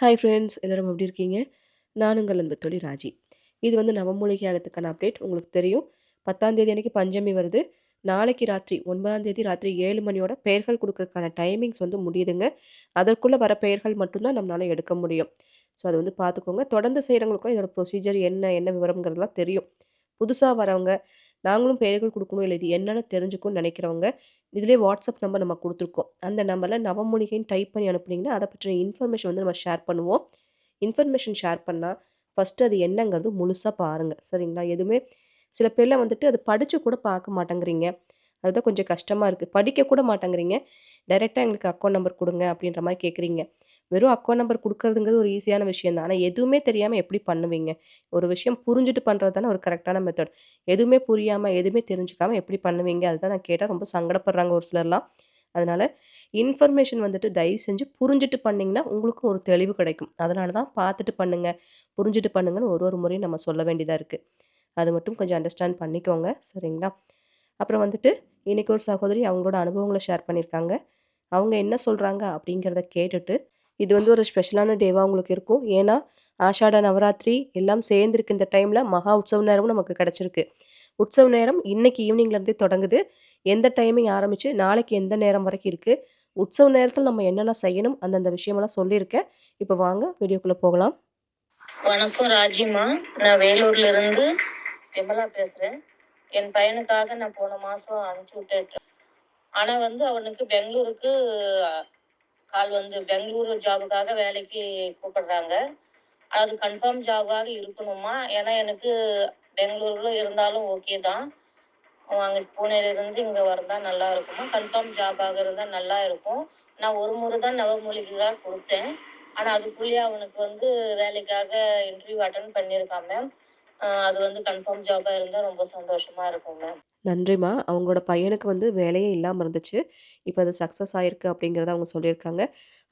Hi friends எல்லோரும் எப்படி இருக்கீங்க? நான் உங்கள் அன்பு தோழி ராஜி. இது வந்து நவமூலிகை ஆகத்துக்கான அப்டேட் உங்களுக்கு தெரியும். பத்தாம் தேதி அன்றைக்கி பஞ்சமி வருது. நாளைக்கு ராத்திரி ஒன்பதாம் தேதி ராத்திரி ஏழு மணியோட பெயர்கள் கொடுக்கறதுக்கான டைமிங்ஸ் வந்து முடியுதுங்க. அதற்குள்ளே வர பெயர்கள் மட்டும்தான் நம்மளால் எடுக்க முடியும். ஸோ அதை வந்து பார்த்துக்கோங்க. தொடர்ந்து செய்கிறவங்களுக்கும் இதோட ப்ரொசீஜர் என்ன என்ன விவரங்கிறதுலாம் தெரியும். புதுசாக வரவங்க நாங்களும் பெயர்கள் கொடுக்கணும் இல்லை இது என்னென்னு தெரிஞ்சுக்கணும்னு நினைக்கிறவங்க இதிலே வாட்ஸ்அப் நம்பர் நம்ம கொடுத்துருக்கோம். அந்த நம்பரில் நவமொழிகைன்னு டைப் பண்ணி அனுப்புனீங்கன்னா அதை பற்றின இன்ஃபர்மேஷன் வந்து நம்ம ஷேர் பண்ணுவோம். இன்ஃபர்மேஷன் ஷேர் பண்ணால் ஃபஸ்ட்டு அது என்னங்கிறது முழுசாக பாருங்கள் சரிங்களா? எதுவுமே சில பேரில் வந்துட்டு அது படித்து கூட பார்க்க மாட்டேங்கிறீங்க. அதுதான் கொஞ்சம் கஷ்டமாக இருக்குது படிக்க கூட மாட்டேங்கிறீங்க. டைரெக்டாக எங்களுக்கு அக்கௌண்ட் நம்பர் கொடுங்க அப்படின்ற மாதிரி கேட்குறீங்க வெறும் அக்கௌண்ட் நம்பர் கொடுக்கறதுங்கிறது ஒரு ஈஸியான விஷயம் தான். ஆனால் எதுவுமே தெரியாமல் எப்படி பண்ணுவீங்க? ஒரு விஷயம் புரிஞ்சுட்டு பண்ணுறது தானே ஒரு கரெக்டான மெத்தட் எதுவுமே புரியாமல் எதுவுமே தெரிஞ்சுக்காமல் எப்படி பண்ணுவீங்க? அதுதான் நான் கேட்டால் ரொம்ப சங்கடப்படுறாங்க ஒரு சிலர்லாம். அதனால் இன்ஃபர்மேஷன் வந்துட்டு தயவு செஞ்சு புரிஞ்சுட்டு பண்ணிங்கன்னா உங்களுக்கும் ஒரு தெளிவு கிடைக்கும். அதனால தான் பார்த்துட்டு பண்ணுங்கள் புரிஞ்சுட்டு பண்ணுங்கன்னு ஒரு ஒரு முறையும் நம்ம சொல்ல வேண்டியதாக இருக்குது அது மட்டும் கொஞ்சம் அண்டர்ஸ்டாண்ட் பண்ணிக்கோங்க. சரிங்களா? அப்புறம் வந்துட்டு இன்றைக்கி ஒரு சகோதரி அவங்களோட அனுபவங்களை ஷேர் பண்ணியிருக்காங்க. அவங்க என்ன சொல்கிறாங்க அப்படிங்கிறத கேட்டுட்டு இது வந்து ஒரு ஸ்பெஷலான டேவாக உங்களுக்கு இருக்கும். ஏன்னா ஆஷாட நவராத்திரி எல்லாம் சேர்ந்துருக்கு இந்த டைமில் மகா உற்சவ நேரமும் நமக்கு கிடச்சிருக்கு. உற்சவ நேரம் இன்னைக்கு ஈவினிங்லேருந்தே தொடங்குது. எந்த டைமிங் ஆரம்பித்து நாளைக்கு எந்த நேரம் வரைக்கும் இருக்குது உற்சவ நேரத்தில் நம்ம என்னென்ன செய்யணும்? அந்தந்த விஷயமெல்லாம் சொல்லியிருக்கேன். இப்போ வாங்க வீடியோக்குள்ளே போகலாம். வணக்கம் ராஜிமா. நான் வேலூர்ல இருந்து விமலா பேசுறேன். என் பையனுக்காக நான் போன மாசம் அனுப்பிச்சு விட்டுட்டேன். ஆனா வந்து அவனுக்கு பெங்களூருக்கு கால் வந்து பெங்களூரு ஜாபுக்காக வேலைக்கு கூப்பிடுறாங்க. அது கன்ஃபார்ம் ஜாபாக இருக்கணுமா? ஏன்னா எனக்கு பெங்களூர்ல இருந்தாலும் ஓகே தான். அங்கே பூனேல இருந்து இங்க வரதா நல்லா இருக்குமா? கன்ஃபார்ம் ஜாபாக இருந்தா நல்லா இருக்கும். நான் ஒரு முறை தான் நவமூலிகைக்காக கொடுத்தேன். ஆனா அதுக்குள்ளேயே அவனுக்கு வந்து வேலைக்காக இன்டர்வியூ அட்டன் பண்ணியிருக்கான் மேம் அது வந்து கன்ஃபார்ம் ஜாபா இருந்தா ரொம்ப சந்தோஷமா இருக்கும் மேம் நன்றிம்மா. அவங்களோட பையனுக்கு வந்து வேலையே இல்லாமல் இருந்துச்சு. இப்போ அது சக்ஸஸ் ஆயிருக்கு அப்படிங்கிறத அவங்க சொல்லியிருக்காங்க.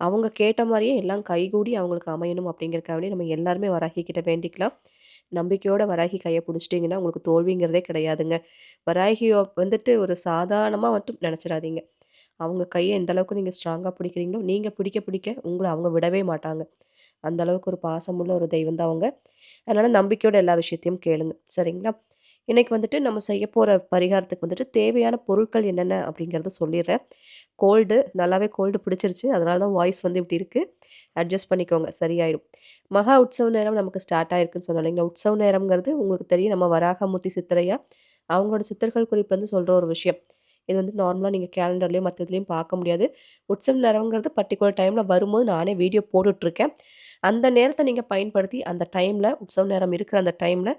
அவங்க கேட்ட மாதிரியே எல்லாம் கைகூடி அவங்களுக்கு அமையணும் அப்படிங்கிறக்காக நம்ம எல்லாருமே வராகி கிட்ட வேண்டிக்கலாம். நம்பிக்கையோட வராகி கையை பிடிச்சிட்டிங்கன்னா உங்களுக்கு தோல்விங்கிறதே கிடையாதுங்க. வராகியை வந்துட்டு ஒரு சாதாரணமாக மட்டும் நினச்சிடாதீங்க. அவங்க கையை எந்த அளவுக்கு நீங்கள் ஸ்ட்ராங்காக பிடிக்கிறீங்களோ நீங்கள் பிடிக்க பிடிக்க உங்களை அவங்க விடவே மாட்டாங்க. அந்த அளவுக்கு ஒரு பாசமுள்ள ஒரு தெய்வம் தான் அவங்க. அதனால் நம்பிக்கையோட எல்லா விஷயத்தையும் கேளுங்க. சரிங்களா? இன்றைக்கி வந்துட்டு நம்ம செய்ய போகிற பரிகாரத்துக்கு வந்துட்டு தேவையான பொருட்கள் என்னென்ன அப்படிங்கிறத சொல்லிடுறேன். கோல்டு நல்லாவே கோல்டு பிடிச்சிருச்சு. அதனால தான் வாய்ஸ் வந்து இப்படி இருக்குது அட்ஜஸ்ட் பண்ணிக்கோங்க. சரியாயிடும். மகா உற்சவ நேரம் நமக்கு ஸ்டார்ட் ஆயிருக்குன்னு சொன்னோம் இல்லைங்களா? உற்சவ நேரம்ங்கிறது உங்களுக்கு தெரியும். நம்ம வராகமூர்த்தி சித்திரையா? அவங்களோட சித்தர்கள் குறிப்பு வந்து சொல்கிற ஒரு விஷயம். இது வந்து நார்மலாக நீங்கள் கேலண்டர்லேயும் மற்ற இதுலேயும் பார்க்க முடியாது. உற்சவ நேரங்கிறது பர்டிகுலர் டைமில் வரும்போது நானே வீடியோ போட்டுட்ருக்கேன். அந்த நேரத்தை நீங்கள் பயன்படுத்தி அந்த டைமில் உற்சவ நேரம் இருக்கிற அந்த டைமில்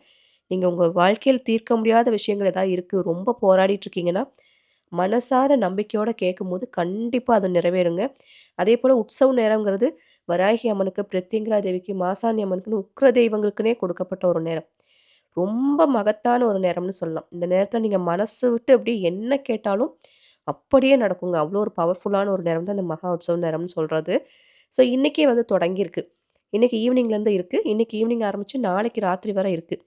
நீங்கள் உங்கள் வாழ்க்கையில் தீர்க்க முடியாத விஷயங்கள் ஏதாவது இருக்குது ரொம்ப போராடிட்டு இருக்கீங்கன்னா மனசார நம்பிக்கையோட கேட்கும்போது கண்டிப்பாக அது நிறைவேறுங்க. அதே போல் உற்சவ நேரங்கிறது வராகி அம்மனுக்கு பிரத்யங்கரா தேவிக்கு மாசாணி அம்மனுக்குன்னு உக்ர தெய்வங்களுக்குனே கொடுக்கப்பட்ட ஒரு நேரம். ரொம்ப மகத்தான ஒரு நேரம்னு சொல்லலாம். இந்த நேரத்தில் நீங்கள் மனசு விட்டு அப்படியே என்ன கேட்டாலும் அப்படியே நடக்குங்க. அவ்வளோ ஒரு பவர்ஃபுல்லான ஒரு நேரம் தான் இந்த மகா உற்சவ நேரம்னு சொல்கிறது ஸோ இன்றைக்கே வந்து தொடங்கியிருக்கு. இன்றைக்கி ஈவினிங்லேருந்து இருக்குது இன்றைக்கி ஈவினிங் ஆரம்பித்து நாளைக்கு ராத்திரி வரை இருக்குது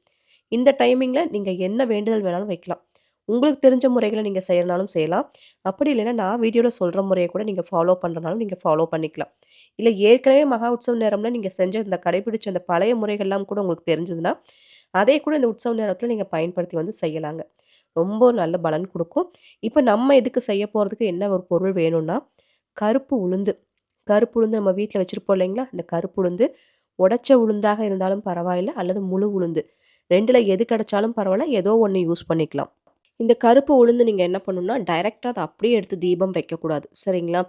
இந்த டைமிங்கில் நீங்கள் என்ன வேண்டுதல் வேணாலும் வைக்கலாம். உங்களுக்கு தெரிஞ்ச முறைகளை நீங்கள் செய்யறனாலும் செய்யலாம். அப்படி இல்லைன்னா நான் வீடியோவில் சொல்கிற முறையை கூட நீங்கள் ஃபாலோ பண்ணுறனாலும் நீங்கள் ஃபாலோ பண்ணிக்கலாம். இல்லை ஏற்கனவே மகா உற்சவ நேரம்ல நீங்கள் செஞ்ச இந்த கடைபிடிச்ச அந்த பழைய முறைகள்லாம் கூட உங்களுக்கு தெரிஞ்சதுன்னா அதே கூட இந்த உற்சவ நேரத்தில் நீங்கள் பயன்படுத்தி வந்து செய்யலாங்க. ரொம்ப நல்ல பலன் கொடுக்கும். இப்போ நம்ம இதுக்கு செய்ய போகிறதுக்கு என்ன ஒரு பொருள் வேணும்னா கருப்பு உளுந்து. கருப்பு உளுந்து நம்ம வீட்டில் வச்சுருப்போம் இல்லைங்களா? இந்த கருப்பு உளுந்து உடச்ச உளுந்தாக இருந்தாலும் பரவாயில்லை அல்லது முழு உளுந்து. ரெண்டில் எது கிடைச்சாலும் பரவாயில்ல ஏதோ ஒன்று யூஸ் பண்ணிக்கலாம். இந்த கருப்பு உளுந்து நீங்கள் என்ன பண்ணணும்னா டைரெக்டாக அதை அப்படியே எடுத்து தீபம் வைக்கக்கூடாது. சரிங்களா?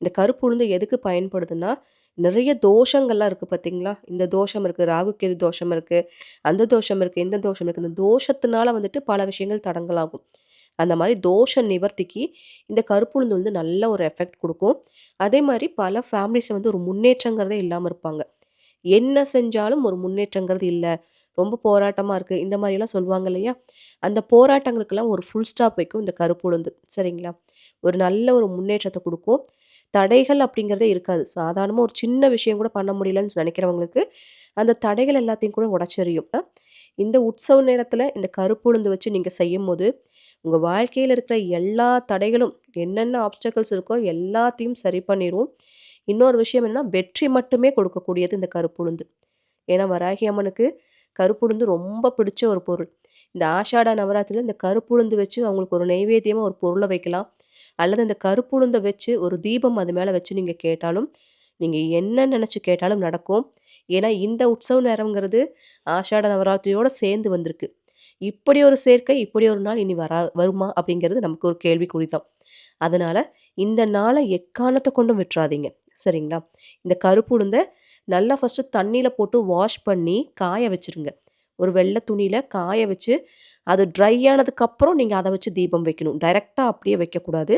இந்த கருப்பு உளுந்து எதுக்கு பயன்படுதுன்னா நிறைய தோஷங்கள்லாம் இருக்குது பார்த்தீங்களா இந்த தோஷம் இருக்குது ராகுக்கு எது தோஷம் இருக்குது அந்த தோஷம் இருக்குது இந்த தோஷம் இருக்குது இந்த தோஷத்தினால வந்துட்டு பல விஷயங்கள் தடங்கலாகும் அந்த மாதிரி தோஷ நிவர்த்திக்கு இந்த கருப்பு உளுந்து வந்து நல்ல ஒரு எஃபெக்ட் கொடுக்கும். அதே மாதிரி பல ஃபேமிலிஸை வந்து ஒரு முன்னேற்றங்கிறதே இல்லாமல் இருப்பாங்க. என்ன செஞ்சாலும் ஒரு முன்னேற்றங்கிறது இல்லை. ரொம்ப போராட்டமாக இருக்குது இந்த மாதிரிலாம் சொல்லுவாங்க இல்லையா? அந்த போராட்டங்களுக்கெல்லாம் ஒரு ஃபுல் ஸ்டாப் வைக்கும் இந்த கருப்பு உளுந்து. சரிங்களா? ஒரு நல்ல ஒரு முன்னேற்றத்தை கொடுக்கும். தடைகள் அப்படிங்கிறதே இருக்காது. சாதாரணமாக ஒரு சின்ன விஷயம் கூட பண்ண முடியலன்னு நினைக்கிறவங்களுக்கு அந்த தடைகள் எல்லாத்தையும் கூட உடச்செறியும். இந்த உற்சவ நேரத்தில் இந்த கருப்பு உளுந்து வச்சு நீங்கள் செய்யும் போது உங்கள் வாழ்க்கையில் இருக்கிற எல்லா தடைகளும் என்னென்ன ஆப்ஸ்டக்கல்ஸ் இருக்கோ எல்லாத்தையும் சரி பண்ணிடுவோம் இன்னொரு விஷயம் என்னென்னா வெற்றி மட்டுமே கொடுக்கக்கூடியது இந்த கருப்புளுந்து ஏன்னா வராகி அம்மனுக்கு கருப்புளுந்து ரொம்ப பிடிச்ச ஒரு பொருள். இந்த ஆஷாட நவராத்திரியில் இந்த கருப்புளுந்து வச்சு அவங்களுக்கு ஒரு நைவேத்தியமாக ஒரு பொருளை வைக்கலாம். அல்லது இந்த கருப்புளுந்தை வச்சு ஒரு தீபம் அது மேலே வச்சு நீங்கள் கேட்டாலும் நீங்கள் என்ன நினச்சி கேட்டாலும் நடக்கும். ஏன்னா இந்த உற்சவ நேரங்கிறது ஆஷாட நவராத்திரியோடு சேர்ந்து வந்திருக்கு. இப்படி ஒரு சேர்க்கை இப்படி ஒரு நாள் இனி வரா வருமா அப்படிங்கிறது நமக்கு ஒரு கேள்விக்குறி தான். அதனால் இந்த நாளை எக்காரணத்தை கொண்டும் விட்டுறாதீங்க. சரிங்களா? இந்த கருப்பு உளுந்தை நல்லா ஃபஸ்ட்டு தண்ணியில் போட்டு வாஷ் பண்ணி காய வச்சுருங்க. ஒரு வெள்ளை துணியில் காய வச்சு அது ட்ரை ஆனதுக்கப்புறம் நீங்கள் அதை வச்சு தீபம் வைக்கணும். டைரெக்டாக அப்படியே வைக்கக்கூடாது.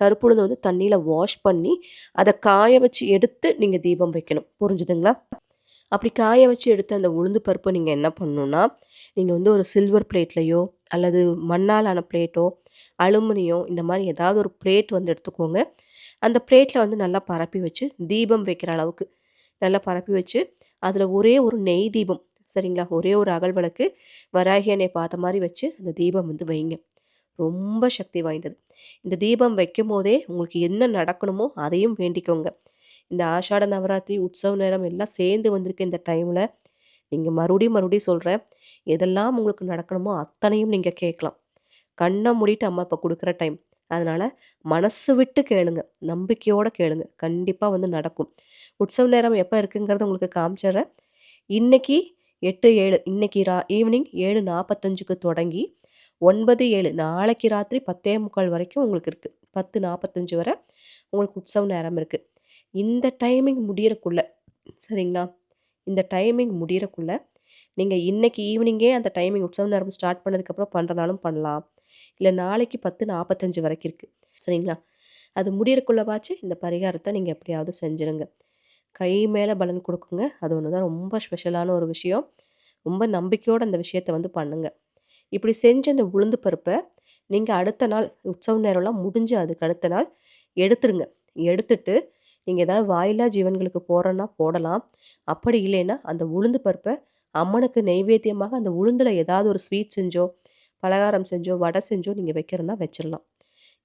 கருப்பு வந்து தண்ணியில் வாஷ் பண்ணி அதை காய வச்சு எடுத்து நீங்கள் தீபம் வைக்கணும். புரிஞ்சுதுங்களா? அப்படி காய வச்சு எடுத்த அந்த உளுந்து பருப்பை நீங்கள் என்ன பண்ணணுன்னா நீங்கள் வந்து ஒரு சில்வர் பிளேட்லேயோ அல்லது மண்ணாலான பிளேட்டோ அலுமினியம் இந்த மாதிரி ஏதாவது ஒரு பிளேட் வந்து எடுத்துக்கோங்க. அந்த பிளேட்டில் வந்து நல்லா பரப்பி வச்சு தீபம் வைக்கிற அளவுக்கு. நல்லா பரப்பி வச்சு அதில் ஒரே ஒரு நெய் தீபம் சரிங்களா? ஒரே ஒரு அகல் விளக்கு வராகி எண்ணெய் பார்த்த மாதிரி வச்சு அந்த தீபம் வந்து வைங்க. ரொம்ப சக்தி வாய்ந்தது. இந்த தீபம் வைக்கும் போதே உங்களுக்கு என்ன நடக்கணுமோ அதையும் வேண்டிக்கோங்க. இந்த ஆஷாட நவராத்திரி உற்சவ நேரம் எல்லாம் சேர்ந்து வந்திருக்கு இந்த டைமில் நீங்கள் மறுபடியும் மறுபடியும் சொல்கிறேன் எதெல்லாம் உங்களுக்கு நடக்கணுமோ அத்தனையும் நீங்கள் கேட்கலாம். கண்ணை மூடிட்டு அம்மா இப்போ கொடுக்குற டைம் அதனால் மனசு விட்டு கேளுங்க. நம்பிக்கையோடு கேளுங்க. கண்டிப்பாக வந்து நடக்கும். உற்சவ நேரம் எப்போ இருக்குங்கிறத உங்களுக்கு காமிச்சிடுறேன். இன்றைக்கி எட்டு ஏழு இன்றைக்கி ரா ஈவினிங் ஏழு நாற்பத்தஞ்சுக்கு தொடங்கி ஒன்பது ஏழு நாளைக்கு ராத்திரி பத்தே முக்கால் வரைக்கும் உங்களுக்கு இருக்குது பத்து நாற்பத்தஞ்சு வரை உங்களுக்கு உற்சவ நேரம் இருக்குது இந்த டைமிங் முடியறக்குள்ள சரிங்களா? இந்த டைமிங் முடியறக்குள்ள நீங்கள் இன்றைக்கி ஈவினிங்கே அந்த டைமிங் உற்சவ நேரம் ஸ்டார்ட் பண்ணதுக்கப்புறம் பண்ணுறனாலும் பண்ணலாம். இல்லை நாளைக்கு பத்து நாற்பத்தஞ்சு வரைக்கும் இருக்குது சரிங்களா? அது முடியறக்குள்ளவாச்சு இந்த பரிகாரத்தை நீங்கள் எப்படியாவது செஞ்சுருங்க. கை மேலே பலன் கொடுக்குங்க. அது ஒன்று தான் ரொம்ப ஸ்பெஷலான ஒரு விஷயம். ரொம்ப நம்பிக்கையோடு அந்த விஷயத்தை வந்து பண்ணுங்கள் இப்படி செஞ்ச அந்த உளுந்து பருப்பை நீங்கள் அடுத்த நாள் உற்சவ நேரம்லாம் முடிஞ்சு அதுக்கு அடுத்த நாள் எடுத்துருங்க. எடுத்துட்டு நீங்கள் ஏதாவது வாயிலா ஜீவன்களுக்கு போடுறோன்னா போடலாம். அப்படி இல்லைன்னா அந்த உளுந்து பருப்பை அம்மனுக்கு நெய்வேத்தியமாக அந்த உளுந்தில் ஏதாவது ஒரு ஸ்வீட் செஞ்சோ பலகாரம் செஞ்சோ வடை செஞ்சோ நீங்கள் வைக்கிறதா வச்சிடலாம்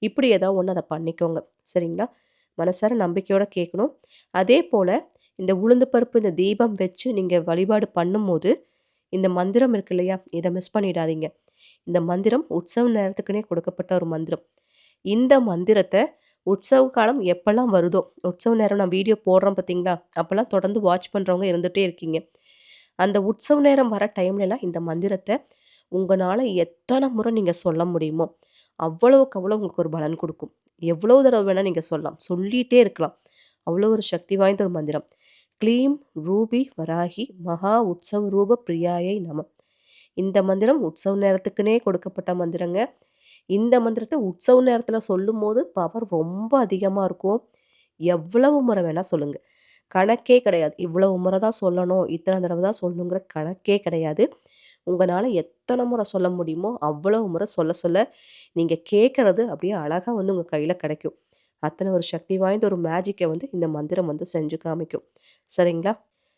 இப்படி ஏதாவது ஒன்று அதை பண்ணிக்கோங்க. சரிங்களா? மனசார நம்பிக்கையோடு கேட்கணும் அதே போல் இந்த உளுந்து பருப்பு இந்த தீபம் வச்சு நீங்கள் வழிபாடு பண்ணும்போது இந்த மந்திரம் இருக்கு இல்லையா? இதை மிஸ் பண்ணிடாதீங்க. இந்த மந்திரம் உற்சவ நேரத்துக்குனே கொடுக்கப்பட்ட ஒரு மந்திரம். இந்த மந்திரத்தை உற்சவ காலம் எப்போல்லாம் வருதோ உற்சவ நேரம் நான் வீடியோ போடுறோம் பார்த்தீங்களா அப்போல்லாம் தொடர்ந்து வாட்ச் பண்ணுறவங்க இருந்துகிட்டே இருக்கீங்க. அந்த உற்சவ நேரம் வர டைம்லலாம் இந்த மந்திரத்தை உங்களால் எத்தனை முறை நீங்கள் சொல்ல முடியுமோ அவ்வளோக்கு அவ்வளோ உங்களுக்கு ஒரு பலன் கொடுக்கும். எவ்வளோ தடவை வேணால் நீங்கள் சொல்லலாம். சொல்லிகிட்டே இருக்கலாம். அவ்வளோ ஒரு சக்தி வாய்ந்த ஒரு மந்திரம். க்ளீம் ரூபி வராகி மகா உற்சவ் ரூப பிரியாயை நம. இந்த மந்திரம் உற்சவ நேரத்துக்குனே கொடுக்கப்பட்ட மந்திரங்க. இந்த மந்திரத்தை உற்சவ நேரத்தில் சொல்லும் போது பவர் ரொம்ப அதிகமாக இருக்கும். எவ்வளவு முறை வேணால் சொல்லுங்கள் கணக்கே கிடையாது. இவ்வளவு முறை தான் சொல்லணும். இத்தனை தடவை தான் சொல்லணுங்கிற கணக்கே கிடையாது. உங்களால் எத்தனை முறை சொல்ல முடியுமோ அவ்வளவு முறை சொல்ல சொல்ல நீங்கள் கேட்குறது அப்படியே அழகாக வந்து உங்கள் கையில் கிடைக்கும். அத்தனை ஒரு சக்தி வாய்ந்த ஒரு மேஜிக்கை வந்து இந்த மந்திரம் வந்து செஞ்சு காமிக்கும். சரிங்களா?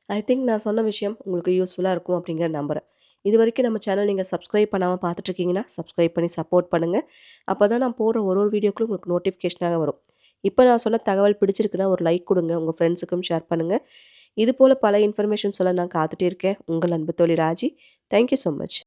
ஐ திங்க் நான் சொன்ன விஷயம் உங்களுக்கு யூஸ்ஃபுல்லாக இருக்கும் அப்படிங்கிற நம்புகிறேன் இது வரைக்கும் நம்ம சேனல் நீங்கள் சப்ஸ்கிரைப் பண்ணாமல் பார்த்துட்ருக்கீங்கன்னா சப்ஸ்கிரைப் பண்ணி சப்போர்ட் பண்ணுங்கள் அப்போ தான் நான் போடுற ஒரு ஒரு வீடியோக்குள்ள உங்களுக்கு நோட்டிஃபிகேஷனாக வரும். இப்போ நான் சொன்ன தகவல் பிடிச்சிருக்குன்னா ஒரு லைக் கொடுங்க உங்கள் ஃப்ரெண்ட்ஸுக்கும் ஷேர் பண்ணுங்கள் இது போல் பல இன்ஃபர்மேஷன் சொல்ல நான் காத்துட்டே இருக்கேன். உங்கள் அன்பு தோழி Raji. Thank you so much.